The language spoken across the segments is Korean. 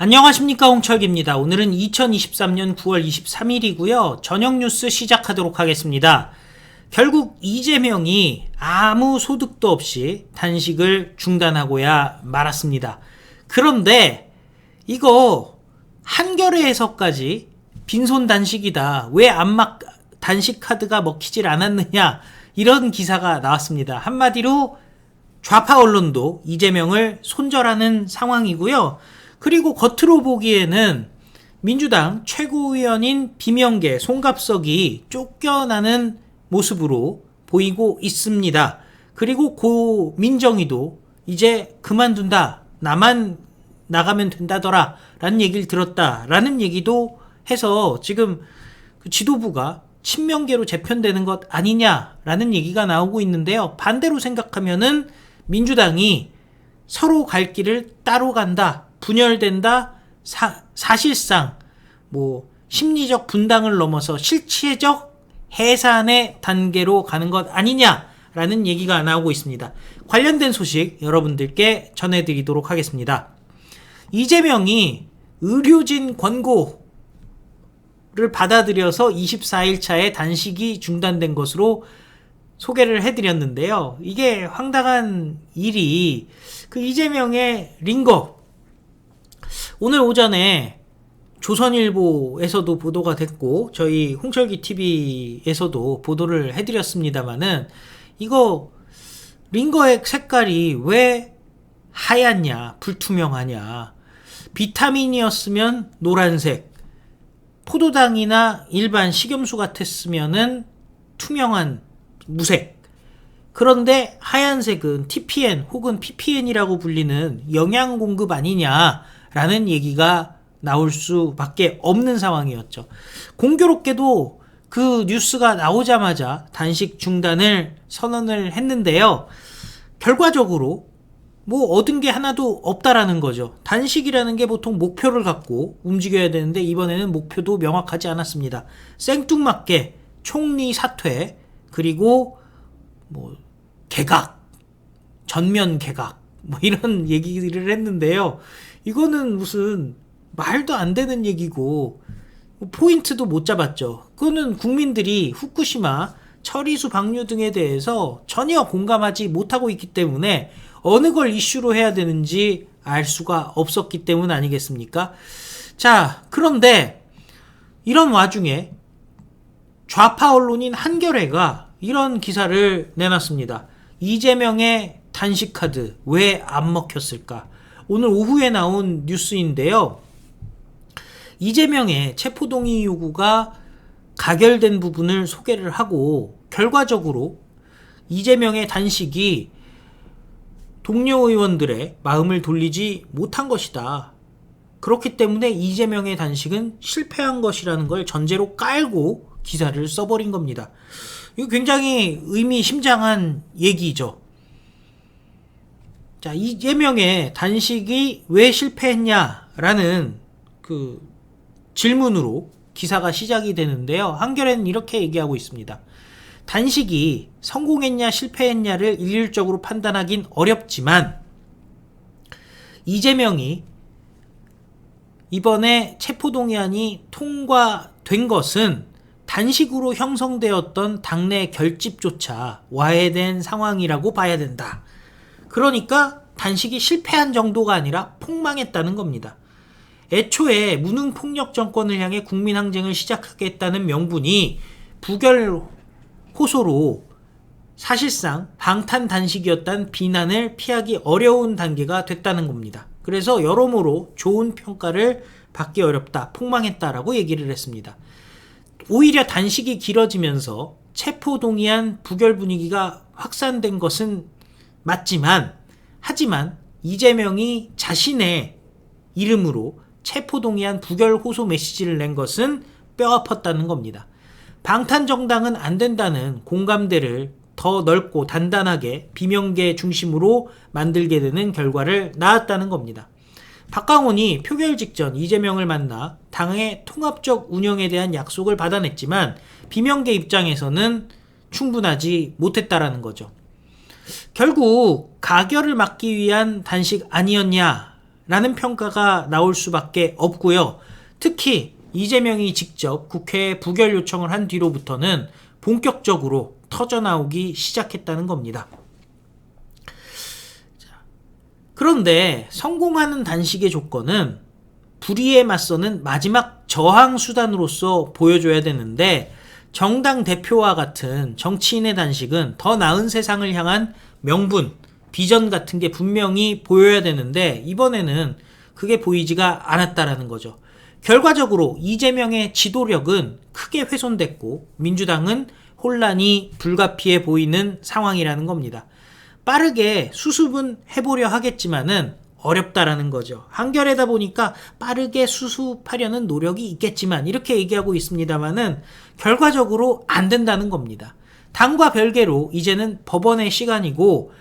안녕하십니까 홍철기입니다. 오늘은 2023년 9월 23일이고요. 저녁 뉴스 시작하도록 하겠습니다. 결국 이재명이 아무 소득도 없이 단식을 중단하고야 말았습니다. 그런데 이거 한겨레에서까지 빈손 단식이다. 왜 안막 단식 카드가 먹히질 않았느냐 이런 기사가 나왔습니다. 한마디로 좌파 언론도 이재명을 손절하는 상황이고요. 그리고 겉으로 보기에는 민주당 최고위원인 비명계 송갑석이 쫓겨나는 모습으로 보이고 있습니다. 그리고 고 민정이도 이제 그만둔다. 나만 나가면 된다더라. 라는 얘기를 들었다. 라는 얘기도 해서 지금 그 지도부가 친명계로 재편되는 것 아니냐라는 얘기가 나오고 있는데요. 반대로 생각하면은 민주당이 서로 갈 길을 따로 간다. 분열된다. 사, 사실상 뭐 심리적 분당을 넘어서 실체적 해산의 단계로 가는 것 아니냐라는 얘기가 나오고 있습니다. 관련된 소식 여러분들께 전해드리도록 하겠습니다. 이재명이 의료진 권고를 받아들여서 24일 차에 단식이 중단된 것으로 소개를 해드렸는데요. 이게 황당한 일이 그 이재명의 링거 오늘 오전에 조선일보에서도 보도가 됐고 저희 홍철기 TV에서도 보도를 해드렸습니다만은 이거 링거의 색깔이 왜 하얗냐 불투명하냐. 비타민이었으면 노란색. 포도당이나 일반 식염수 같았으면은 투명한 무색. 그런데 하얀색은 TPN 혹은 PPN이라고 불리는 영양 공급 아니냐 라는 얘기가 나올 수밖에 없는 상황이었죠. 공교롭게도 그 뉴스가 나오자마자 단식 중단을 선언을 했는데요. 결과적으로 뭐 얻은 게 하나도 없다라는 거죠. 단식이라는 게 보통 목표를 갖고 움직여야 되는데 이번에는 목표도 명확하지 않았습니다. 생뚱맞게 총리 사퇴 그리고 뭐 개각, 전면 개각, 뭐 이런 얘기를 했는데요. 이거는 무슨 말도 안 되는 얘기고 포인트도 못 잡았죠. 그거는 국민들이 후쿠시마 처리수 방류 등에 대해서 전혀 공감하지 못하고 있기 때문에 어느 걸 이슈로 해야 되는지 알 수가 없었기 때문 아니겠습니까? 자, 그런데 이런 와중에 좌파 언론인 한겨레가 이런 기사를 내놨습니다. 이재명의 단식 카드 왜 안 먹혔을까? 오늘 오후에 나온 뉴스인데요. 이재명의 체포동의 요구가 가결된 부분을 소개를 하고 결과적으로 이재명의 단식이 동료 의원들의 마음을 돌리지 못한 것이다. 그렇기 때문에 이재명의 단식은 실패한 것이라는 걸 전제로 깔고 기사를 써버린 겁니다. 이거 굉장히 의미심장한 얘기죠. 자, 이재명의 단식이 왜 실패했냐라는 그 질문으로 기사가 시작이 되는데요. 한겨레는 이렇게 얘기하고 있습니다. 단식이 성공했냐 실패했냐를 일률적으로 판단하긴 어렵지만 이재명이 이번에 체포동의안이 통과된 것은 단식으로 형성되었던 당내 결집조차 와해된 상황이라고 봐야 된다. 그러니까 단식이 실패한 정도가 아니라 폭망했다는 겁니다. 애초에 무능 폭력 정권을 향해 국민항쟁을 시작하겠다는 명분이 부결 호소로 사실상 방탄 단식이었다는 비난을 피하기 어려운 단계가 됐다는 겁니다. 그래서 여러모로 좋은 평가를 받기 어렵다, 폭망했다라고 얘기를 했습니다. 오히려 단식이 길어지면서 체포동의안 부결 분위기가 확산된 것은 맞지만, 하지만 이재명이 자신의 이름으로 체포동의안 부결 호소 메시지를 낸 것은 뼈아팠다는 겁니다. 방탄정당은 안 된다는 공감대를 더 넓고 단단하게 비명계 중심으로 만들게 되는 결과를 낳았다는 겁니다. 박강원이 표결 직전 이재명을 만나 당의 통합적 운영에 대한 약속을 받아냈지만 비명계 입장에서는 충분하지 못했다라는 거죠. 결국 가결을 막기 위한 단식 아니었냐 라는 평가가 나올 수밖에 없고요. 특히 이재명이 직접 국회에 부결 요청을 한 뒤로부터는 본격적으로 터져나오기 시작했다는 겁니다. 그런데 성공하는 단식의 조건은 불의에 맞서는 마지막 저항 수단으로서 보여줘야 되는데 정당 대표와 같은 정치인의 단식은 더 나은 세상을 향한 명분, 비전 같은 게 분명히 보여야 되는데 이번에는 그게 보이지가 않았다라는 거죠. 결과적으로 이재명의 지도력은 크게 훼손됐고 민주당은 혼란이 불가피해 보이는 상황이라는 겁니다. 빠르게 수습은 해보려 하겠지만은 어렵다라는 거죠. 한결에다 보니까 빠르게 수습하려는 노력이 있겠지만 이렇게 얘기하고 있습니다만은 결과적으로 안 된다는 겁니다. 당과 별개로 이제는 법원의 시간이고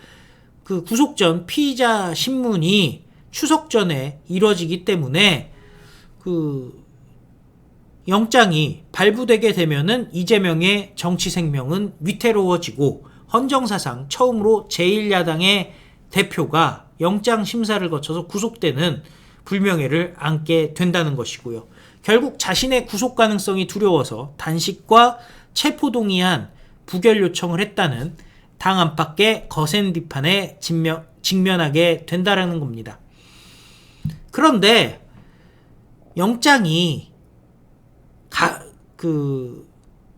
그 구속 전 피의자 신문이 추석 전에 이뤄지기 때문에 그 영장이 발부되게 되면은 이재명의 정치 생명은 위태로워지고 헌정사상 처음으로 제1야당의 대표가 영장 심사를 거쳐서 구속되는 불명예를 안게 된다는 것이고요. 결국 자신의 구속 가능성이 두려워서 단식과 체포 동의안 부결 요청을 했다는 당 안팎의 거센 비판에 직면, 직면하게 된다라는 겁니다. 그런데 영장이 가, 그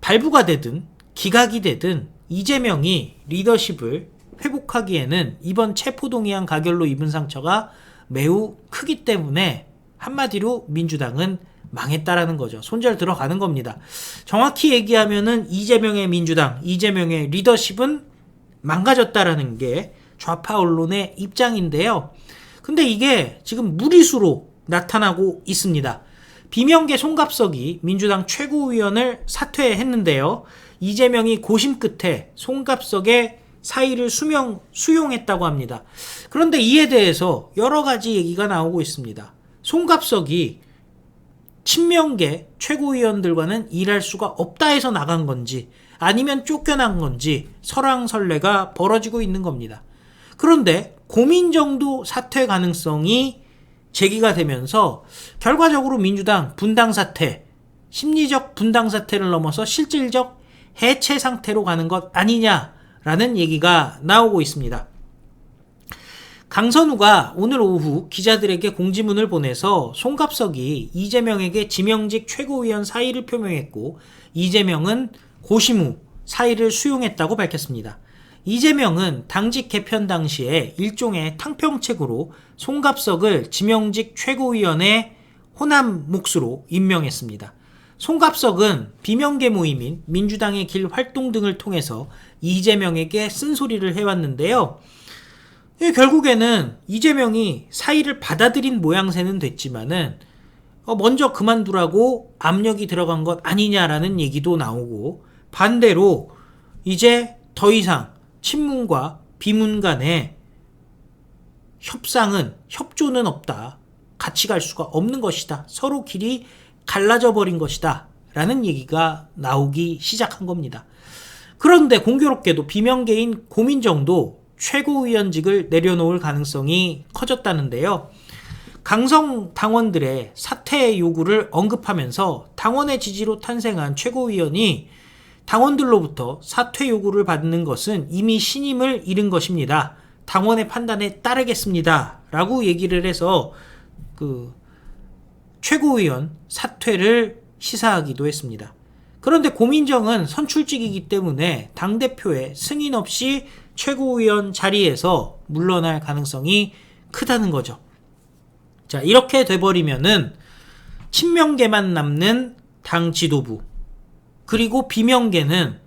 발부가 되든 기각이 되든 이재명이 리더십을 회복하기에는 이번 체포동의안 가결로 입은 상처가 매우 크기 때문에 한마디로 민주당은 망했다라는 거죠. 손절 들어가는 겁니다. 정확히 얘기하면은 이재명의 민주당, 이재명의 리더십은 망가졌다라는 게 좌파 언론의 입장인데요. 근데 이게 지금 무리수로 나타나고 있습니다. 비명계 송갑석이 민주당 최고위원을 사퇴했는데요. 이재명이 고심 끝에 송갑석의 사의를 수명, 수용했다고 합니다. 그런데 이에 대해서 여러 가지 얘기가 나오고 있습니다. 송갑석이 친명계 최고위원들과는 일할 수가 없다 해서 나간 건지 아니면 쫓겨난 건지 설왕설래가 벌어지고 있는 겁니다. 그런데 고민정도 사퇴 가능성이 제기가 되면서 결과적으로 민주당 분당 사퇴, 심리적 분당 사퇴를 넘어서 실질적 해체 상태로 가는 것 아니냐 라는 얘기가 나오고 있습니다. 강선우가 오늘 오후 기자들에게 공지문을 보내서 송갑석이 이재명에게 지명직 최고위원 사의를 표명했고 이재명은 고심 후 사의를 수용했다고 밝혔습니다. 이재명은 당직 개편 당시에 일종의 탕평책으로 송갑석을 지명직 최고위원의 호남 몫으로 임명했습니다. 송갑석은 비명계 모임인 민주당의 길 활동 등을 통해서 이재명에게 쓴소리를 해왔는데요. 결국에는 이재명이 사의를 받아들인 모양새는 됐지만은 어, 먼저 그만두라고 압력이 들어간 것 아니냐라는 얘기도 나오고 반대로 이제 더 이상 친문과 비문 간의 협상은 협조는 없다. 같이 갈 수가 없는 것이다. 서로 길이 갈라져 버린 것이다. 라는 얘기가 나오기 시작한 겁니다. 그런데 공교롭게도 비명계인 고민정도 최고위원직을 내려놓을 가능성이 커졌다는데요. 강성 당원들의 사퇴 요구를 언급하면서 당원의 지지로 탄생한 최고위원이 당원들로부터 사퇴 요구를 받는 것은 이미 신임을 잃은 것입니다. 당원의 판단에 따르겠습니다. 라고 얘기를 해서 그 최고위원 사퇴를 시사하기도 했습니다. 그런데 고민정은 선출직이기 때문에 당대표의 승인 없이 최고위원 자리에서 물러날 가능성이 크다는 거죠. 자, 이렇게 돼버리면은 친명계만 남는 당 지도부, 그리고 비명계는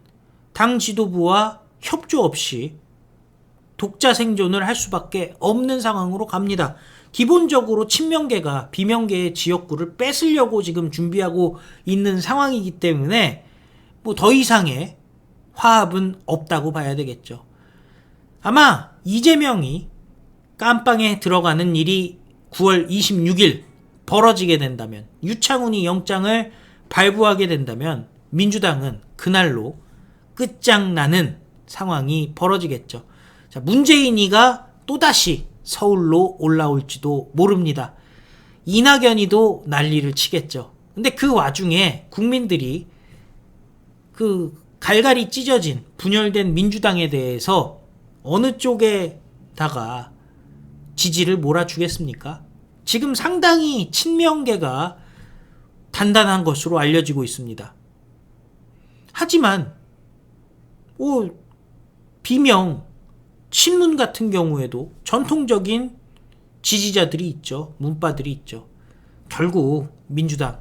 당 지도부와 협조 없이 독자 생존을 할 수밖에 없는 상황으로 갑니다. 기본적으로 친명계가 비명계의 지역구를 뺏으려고 지금 준비하고 있는 상황이기 때문에 뭐 더 이상의 화합은 없다고 봐야 되겠죠. 아마 이재명이 깜빵에 들어가는 일이 9월 26일 벌어지게 된다면 유창훈이 영장을 발부하게 된다면 민주당은 그날로 끝장나는 상황이 벌어지겠죠. 자, 문재인이가 또다시 서울로 올라올지도 모릅니다. 이낙연이도 난리를 치겠죠. 근데 그 와중에 국민들이 그 갈갈이 찢어진 분열된 민주당에 대해서 어느 쪽에다가 지지를 몰아주겠습니까? 지금 상당히 친명계가 단단한 것으로 알려지고 있습니다. 하지만 오 비명 친문 같은 경우에도 전통적인 지지자들이 있죠. 문바들이 있죠. 결국 민주당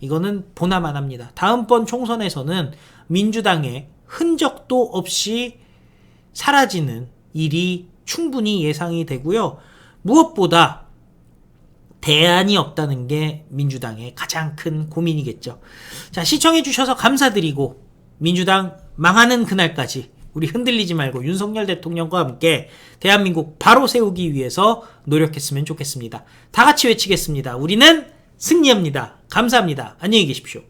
이거는 보나만 합니다. 다음번 총선에서는 민주당의 흔적도 없이 사라지는 일이 충분히 예상이 되고요. 무엇보다 대안이 없다는 게 민주당의 가장 큰 고민이겠죠. 자, 시청해주셔서 감사드리고, 민주당 망하는 그날까지 우리 흔들리지 말고 윤석열 대통령과 함께 대한민국 바로 세우기 위해서 노력했으면 좋겠습니다. 다 같이 외치겠습니다. 우리는 승리합니다. 감사합니다. 안녕히 계십시오.